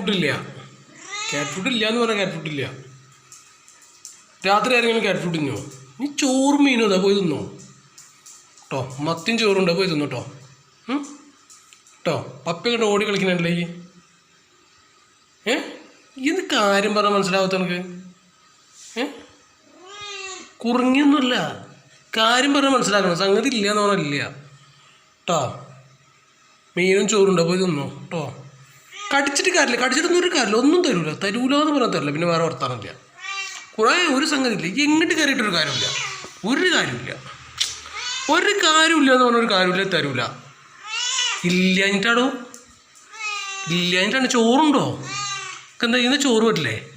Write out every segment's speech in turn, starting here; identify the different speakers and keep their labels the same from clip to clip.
Speaker 1: Food ഇല്ല. Cat food ഇല്ല എന്ന് പറഞ്ഞാൽ ക്യാറ്റ് ഫുഡ് ഇല്ല. രാത്രി ആരെങ്കിലും ക്യാറ്റ് ഫുഡ് തിന്നോ? നീ ചോറ് മീനും അതാ പോയി തിന്നോ? കേട്ടോ മത്തിയും ചോറും ഉണ്ടോ പോയി തിന്നോ കേട്ടോ കേട്ടോ പപ്പയൊക്കെ ഓടി കളിക്കണല്ലേ ഈ? ഏ? എന്ത് കാര്യം പറഞ്ഞാൽ മനസ്സിലാവാത്ത എനിക്ക് ഏ? കുറുങ്ങിയൊന്നുമല്ല. കാര്യം പറഞ്ഞാൽ മനസ്സിലാക്കണം. സംഗതി ഇല്ല. എന്ന് കേട്ടോ മീനും ചോറുണ്ടോ പോയി തിന്നോ? കേട്ടോ കടിച്ചിട്ട് കാര്യമില്ല. കടിച്ചിട്ടൊന്നും ഒരു കാര്യമില്ല. ഒന്നും തരൂല. തരൂല എന്ന് പറഞ്ഞാൽ തരില്ല പിന്നെ വേറെ വർത്താനമില്ല. കുറേ ഒരു സംഗതി ഇല്ല എങ്ങോട്ട് കയറിയിട്ടൊരു കാര്യമില്ല. ഒരു കാര്യമില്ല. ഒരു കാര്യമില്ല എന്ന് പറഞ്ഞൊരു കാര്യമില്ല തരൂല. ഇല്ലാഞ്ഞിട്ടാണോ ഇല്ലാഞ്ഞിട്ടാണ് ചോറുണ്ടോ? എന്താ ഇന്ന് ചോറ് പറ്റില്ലേ?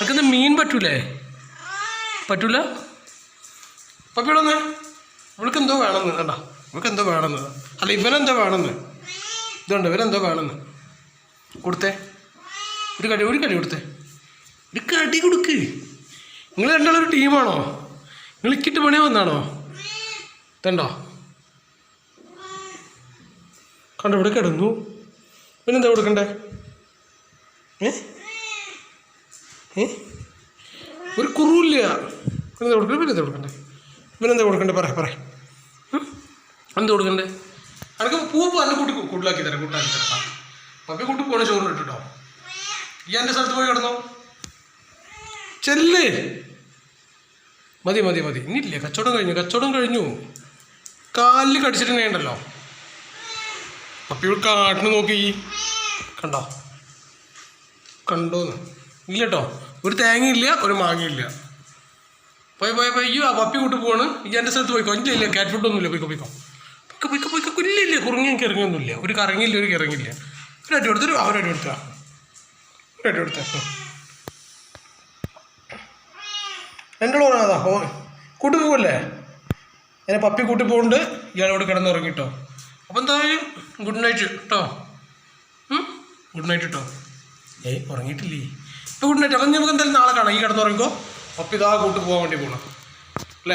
Speaker 1: എന്താ മീൻ പറ്റൂലേ? പറ്റൂല? പപ്പിടന്ന് ഇവൾക്ക് എന്തോ വേണമെന്ന്. കണ്ട? ഇവൾക്ക് എന്തോ വേണമെന്ന്. അല്ല ഇവനെന്തോ വേണമെന്ന്. ഇതുണ്ട് ഇവനെന്തോ വേണമെന്ന്. കൊടുത്തേ. ഒരു കടി ഒരു കടി കൊടുത്തേ. ഒരു കടി കൊടുക്ക്. നിങ്ങൾ രണ്ടാളൊരു ടീമാണോ? നിങ്ങൾ ഇക്കിട്ട് പണിയാ വന്നാണോ? തണ്ടോ കണ്ടോ ഇവിടെ കിടന്നു. പിന്നെന്താ കൊടുക്കണ്ടേ? ഏ? ഒരു കുറവില്ല. പിന്നെന്താ കൊടുക്കണ്ടേ? പിന്നെന്താ കൊടുക്കണ്ടേ? പിന്നെന്താ കൊടുക്കണ്ടേ? പറ പറ. എന്ത് കൊടുക്കണ്ടേ? അനക്ക് പൂ നല്ല കൂട്ടി കൂട്ടിലാക്കി തരാം കൂട്ടാക്കി തരാം. പപ്പി കൂട്ടും പോണ ചോറ് ഇട്ടോ ഈ എന്റെ സ്ഥലത്ത് പോയി കിടന്നോ? ചെല്ലേ. മതി മതി മതി. ഇനിയില്ലേ കച്ചവടം കഴിഞ്ഞു കച്ചവടം കഴിഞ്ഞു. കാലിൽ കടിച്ചിട്ടുണ്ടല്ലോ പപ്പിയോട് കാട്ടിന് നോക്കി. കണ്ടോ? കണ്ടോന്ന്. ഇല്ല കേട്ടോ ഒരു തേങ്ങയില്ല ഒരു മാങ്ങയില്ല പോയി പോയി പോയി. ആ പപ്പി കൂട്ടി പോവാണ്. ഈ എന്റെ സ്ഥലത്ത് പോയിക്കോ. ഇല്ല ഇല്ല കാറ്റ് ഫുഡ് ഒന്നുമില്ല. പോയിക്കോ പോയിക്കോ. പോയിക്കോ പോയിക്കോ. കുല്ലില്ല ഇല്ല കിറങ്ങിയൊന്നുമില്ല. ഒരു കറങ്ങിയില്ല ഒരു കിറങ്ങില്ല. ഒരു അടി കൊടുത്തൊരു ഒരു അടി കൊടുത്താ എന്റെ പറഞ്ഞതാ ഓ കൂട്ടി പോവല്ലേ? എന്നെ പപ്പി കൂട്ടി പോകുന്നുണ്ട് ഇയാളോട് കിടന്നുറങ്ങിട്ടോ അപ്പം എന്തായാലും ഗുഡ് നൈറ്റ് കേട്ടോ ഗുഡ് നൈറ്റ് കേട്ടോ ഏയ് ഉറങ്ങിയിട്ടില്ലേ? ഇപ്പം ഗുഡ് നൈറ്റ് അപ്പം നമുക്ക് എന്തായാലും നാളെ കാണാം. ഈ കിടന്നുറങ്ങിക്കോ പപ്പി ഇതാ കൂട്ടി പോകാൻ വേണ്ടി പോകണം